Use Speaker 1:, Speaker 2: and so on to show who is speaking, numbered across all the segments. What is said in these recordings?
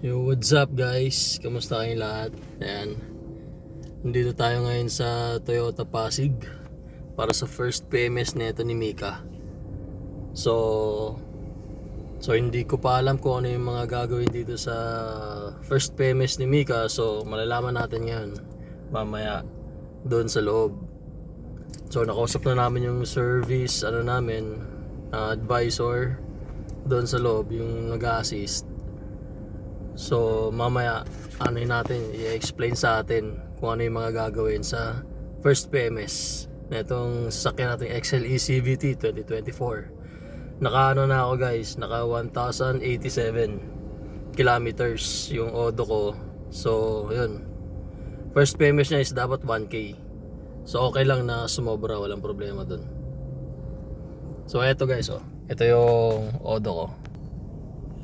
Speaker 1: Yo, what's up guys? Kamusta kayong lahat? Ayan. Nandito tayo ngayon sa Toyota Pasig para sa first PMS nito ni Mika. So, so hindi ko pa alam kung ano yung mga gagawin dito sa first PMS ni Mika. So, malalaman natin ngayon mamaya doon sa loob. So, nakausap na namin yung service, ano namin, uh, advisor doon sa loob, yung nag-assist. So, mamaya, ano natin, i-explain sa atin kung ano yung mga gagawin sa first PMS na itong sasakyan natin XLE CVT 2024. Naka ano na ako guys, naka 1,087 kilometers yung odo ko. So, yun. First PMS niya is dapat 1K. So, okay lang na sumobra, walang problema dun. So, eto guys, oh. Ito yung odo ko.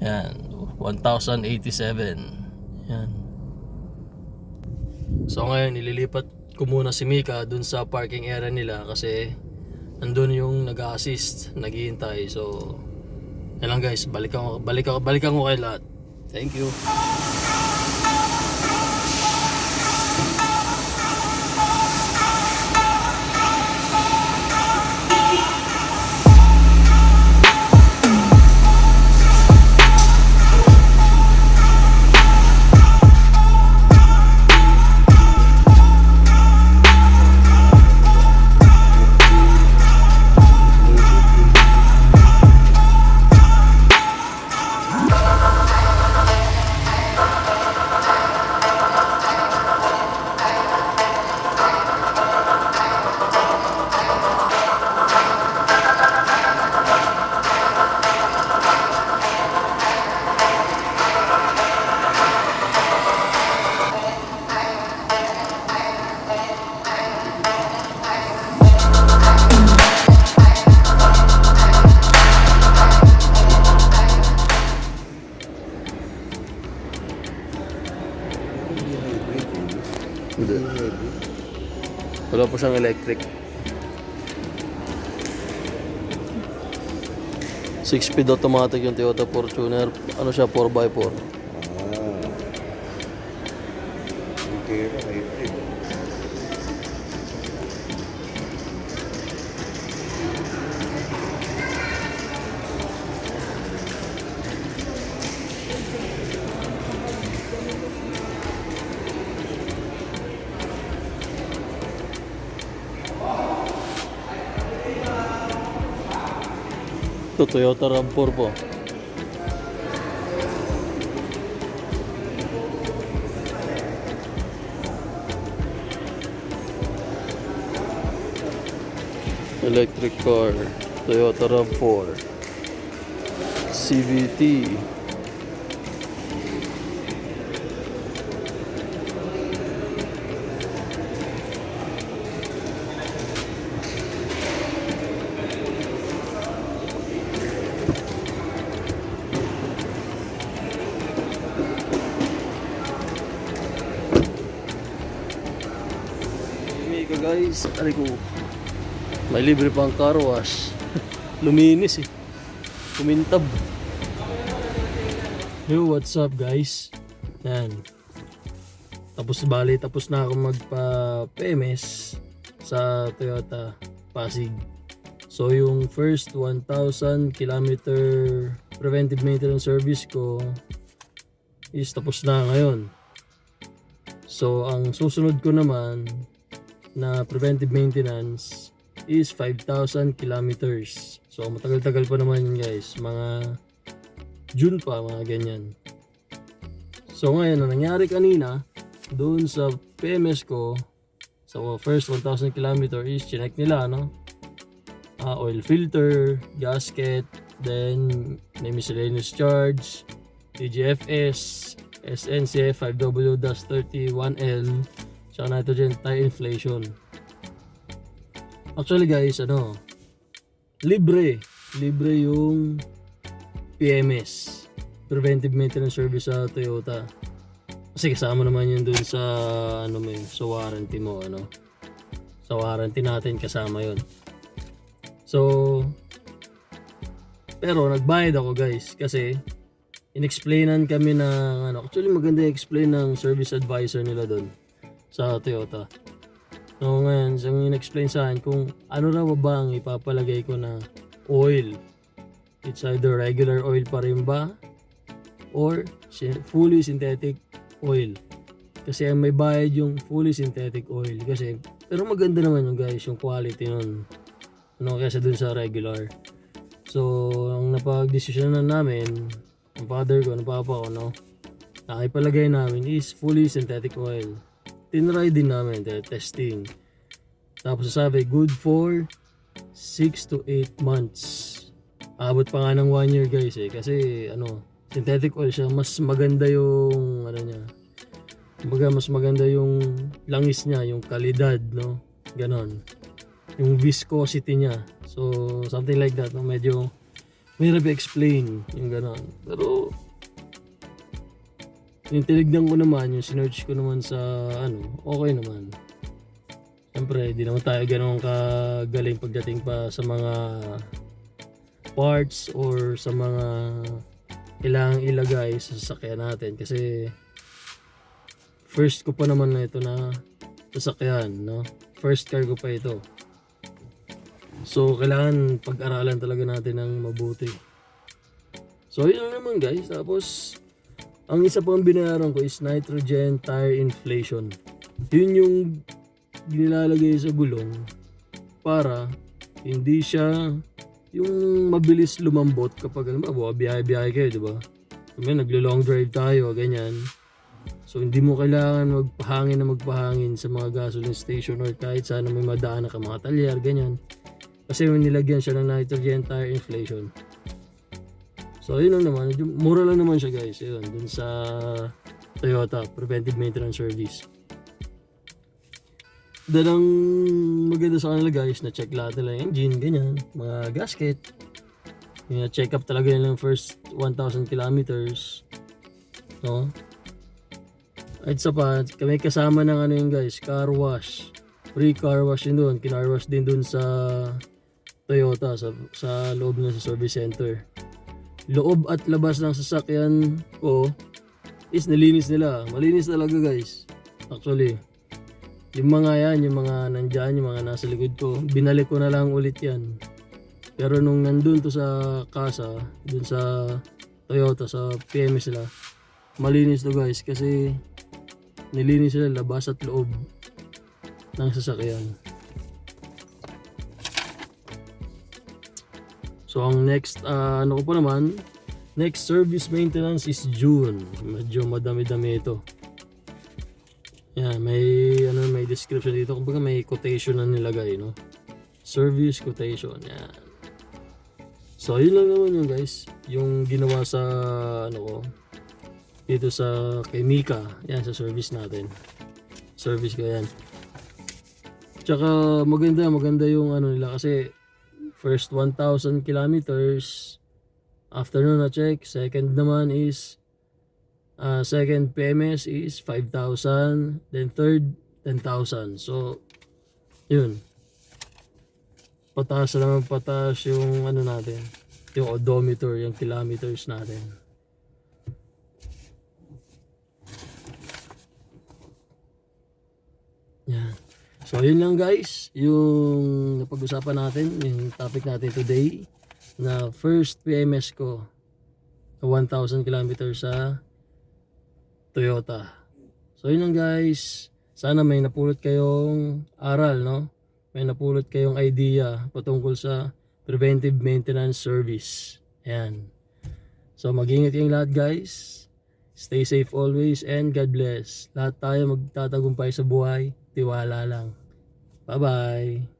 Speaker 1: Yan, 1,087. Yan. So ngayon, nililipat ko muna si Mika dun sa parking area nila kasi nandun yung nag-assist, naghihintay. So, yan lang guys, balikan ko, balikan, balikan ko kayo lahat. Thank you. Wala po siyang electric. 6-speed automatic yung Toyota Fortuner. Ano siya, 4x4.
Speaker 2: Ah. Okay, okay,
Speaker 1: Ito, Toyota RAV4 po. Electric car, Toyota RAV4. CVT. Mika guys, ari ko. May libre pang car wash. Luminis eh. Kumintab. Yo, what's up guys? Yan. Tapos bali, tapos na ako magpa PMS sa Toyota Pasig. So yung first 1,000 kilometer preventive maintenance service ko is tapos na ngayon. So ang susunod ko naman na preventive maintenance is 5,000 kilometers. So matagal-tagal pa naman yun guys. Mga June pa, mga ganyan. So ngayon, ang nangyari kanina, doon sa PMS ko, sa first 1,000 kilometer is chinek nila, no? Ah, oil filter, gasket, then may miscellaneous charge, TGFS, SNCF 5W-31L, tsaka nitrogen tire inflation. Actually guys, ano, libre. Libre yung PMS. Preventive Maintenance Service sa Toyota. Kasi kasama naman yun dun sa, ano mo sa warranty mo, ano. Sa warranty natin kasama yun. So, pero nagbayad ako guys kasi inexplainan kami ng ano, actually maganda i-explain ng service advisor nila doon sa Toyota. No, ngayon, so, ang in-explain sa akin kung ano raw ba ang ipapalagay ko na oil. It's either regular oil pa rin ba or fully synthetic oil. Kasi may bayad yung fully synthetic oil. Kasi, pero maganda naman yung guys, yung quality nun. Ano, kaysa dun sa regular. So, ang napag-desisyon na namin, ang father ko, ang papa ko, no, na ipalagay namin is fully synthetic oil. Tinry din namin, testing. Tapos sabi, good for 6 to 8 months. Abot pa nga ng 1 year guys eh. Kasi ano, synthetic oil siya, mas maganda yung ano niya. Kumbaga mas maganda yung langis niya, yung kalidad, no? Ganon. Yung viscosity niya. So, something like that, no? Medyo mahirap i-explain yung ganon. Pero, yung tinignan ko naman, yung sinearch ko naman sa ano, okay naman. Siyempre, di naman tayo ganun kagaling pagdating pa sa mga parts or sa mga kailangang ilagay sa sasakyan natin kasi first ko pa naman na ito na sasakyan, no? First car ko pa ito. So, kailangan pag-aralan talaga natin ng mabuti. So, yun naman guys. Tapos, ang isa pang binayaran ko is nitrogen tire inflation. Yun yung nilalagay sa gulong para hindi siya yung mabilis lumambot kapag ano ba, biyahe-biyahe kayo, di ba? Kami naglo-long drive tayo, ganyan. So hindi mo kailangan magpahangin na magpahangin sa mga gasoline station or kahit saan na may madaan ka mga talyer, ganyan. Kasi nilagyan siya ng nitrogen tire inflation. So yun lang naman, mura lang naman siya guys, yun, dun sa Toyota Preventive Maintenance Service. Dahil ang maganda sa kanila guys, na check lahat nila yung engine, ganyan, mga gasket. Yung check up talaga nila yung first 1,000 kilometers. No? At sa pa, kami kasama ng ano yung guys, car wash. Free car wash din doon. Kinar wash din doon sa Toyota, sa, sa loob na sa service center. Loob at labas ng sasakyan ko is nilinis nila. Malinis talaga guys. Actually. Yung mga yan, yung mga nandyan, yung mga nasa likod ko, binalik ko na lang ulit yan. Pero nung nandun to sa kasa, dun sa Toyota, sa PMS sila, malinis to guys kasi nilinis sila labas at loob ng sasakyan. So ang next, ah, ano ko pa naman, next service maintenance is June. Medyo madami-dami ito. Yan, may ano may description dito. Kumbaga may quotation na nilagay, no? Service quotation. Yan. So, yun lang naman yun, guys. Yung ginawa sa ano ko dito sa kay. Yan sa service natin. Service ko yan. Tsaka maganda, maganda yung ano nila kasi first 1,000 kilometers after nun na check. Second naman is Uh, second PMS is 5,000. Then third, 10,000. So, yun. Pataas na naman pataas yung ano natin. Yung odometer, yung kilometers natin. Yan. So, yun lang guys. Yung napag-usapan natin, yung topic natin today na first PMS ko 1,000 kilometers sa Toyota. So yun lang guys. Sana may napulot kayong aral, no? May napulot kayong idea patungkol sa preventive maintenance service. Ayan. So mag-ingat kayong lahat guys. Stay safe always and God bless. Lahat tayo magtatagumpay sa buhay. Tiwala lang. Bye-bye.